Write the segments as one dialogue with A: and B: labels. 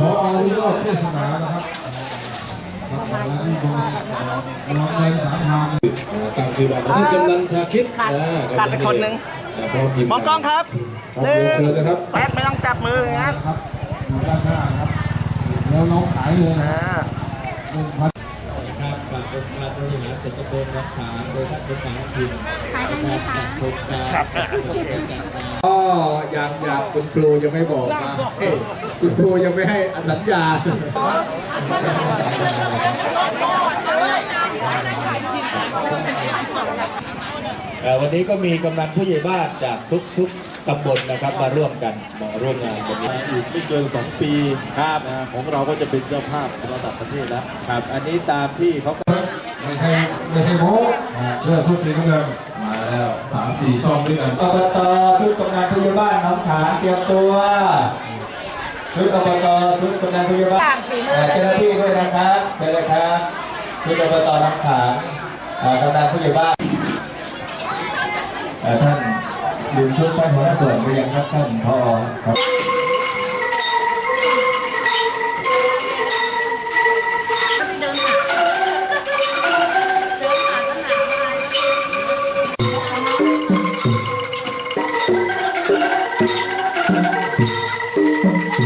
A: พอวิโรจน์เทศนานะครับครับและนี่เป็นรองเงินสามพัน
B: ตั้งชื่อว่าท่านกำนันชาคิด
C: ขาด
B: อ่
C: ขาดไปคนหนึ่ง
B: อ่าพร้อมทีม
C: มองกล้องครับ
B: พร้อมเรียนเชิญนะครับ
C: แป๊บไม่ต้องจับมืออย่างนั้น
A: ครับอยู่ด้านหน้าครับแล้วน้องขายเลยนะ
C: อ่า
A: หนึ่งพัน
B: ครับฝากองค์การบริหารส่วนตำบลรักษาโดยท่านเป็นการทีม
D: ขายได้ไหมคะ
B: โครงการ
C: ครับ
B: ก็ ยังยังคุณครูยังไม่บอกมาเฮ้ยคุณครูยังไม่ให้สัญญาณเอ่อวันนี้ก็มีกำนันผู้ใหญ่บ้านจากทุกทุกตำบลนะครับมาร่วมกันมาร่วมงานวันนี้
E: อีกไม่เกิน2 ปีครับนะของเราก็จะเป็นเจ้าภาพระดับประเทศแล้ว
B: ครับ อันนี้ตามที่เขา
A: ไม่ใช่ไม่ใช่โม้เสื้อทุกสีน้ำเงินมาแล้ว สามสี่ช่องด้วยกัน
B: อบตทุกกำนันผู้ใหญ่บ้านน้องฉางเตรียมตัวทุกอบตทุกกำนันผู้ใหญ่บ้านเอ่อเจ้าหน้าที่ด้วยนะครับเชิญเลยครับทุกอบตน้องฉางเอ่อกำนันผู้ใหญ่บ้านเอ่อท่านลืมชุดท่านหัวหน้าส่วนไปยังครับท่านพอครับ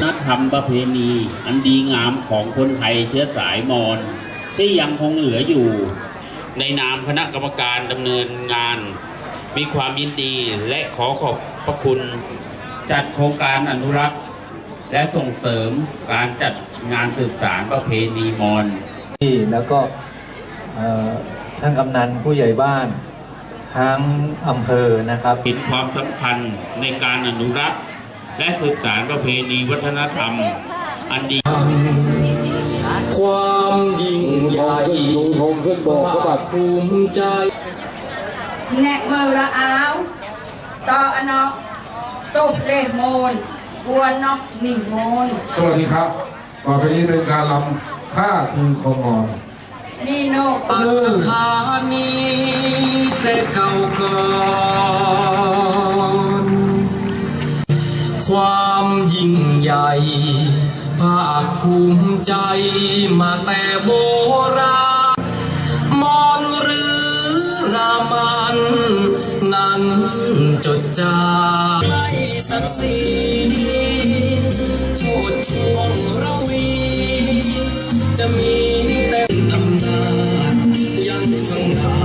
D: น
F: ธรรมประเพณีอันดีงามของคนไทยเชื้อสายมอญที่ยังคงเหลืออยู่ ในนามคณะกรรมการดำเนินงาน มีความยินดีและขอขอบพระคุณ จัดโครงการอนุรักษ์ และส่งเสริมการจัดงานสืบสารประเพณีมอญ
G: ที่แล้วก็เอ่อท่านกำนันผู้ใหญ่บ้านทั้งอำเภอนะครับ
F: เห็นความสำคัญในการอนุรักษ์ และสืบสารประเพณีวัฒนธรรม อันดี
H: ความยิ่งใหญ่
A: ชูธงขึ้นโบกก็แบบ
H: ภูมิใจ
I: แนกมือละอาวต่ออนอกตุบเลโมนบัวนอกหนิ่งโมน
A: สวัสดีครับต่อไปนี้เป็นการลำค่าคืนคงงอน
I: นี่โนก
H: ปัจจ ความยิ่งใหญ่ ภาคภูมิใจมาแต่โบราณ มอนหรือรามัน นั้นจดจาไล่ศักดิ์ศรีโชดช่วงระวี จะมีแต่อำนาจยังข้างหน้า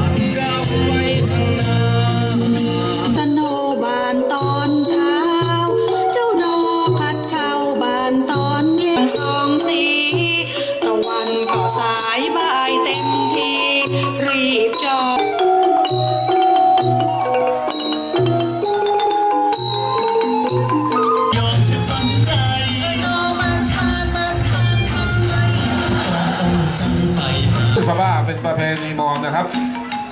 I: สบ้าเป็
A: นประเพณีมอญนะครับ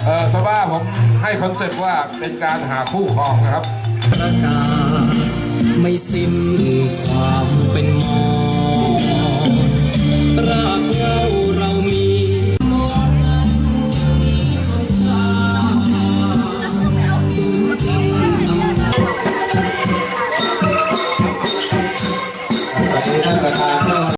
A: เออสบ้าผมให้คอนเซ็ปต์ว่าเป็นการหาคู่ครองนะครับ
H: ประกาศไม่สิ้นความเป็นมอญ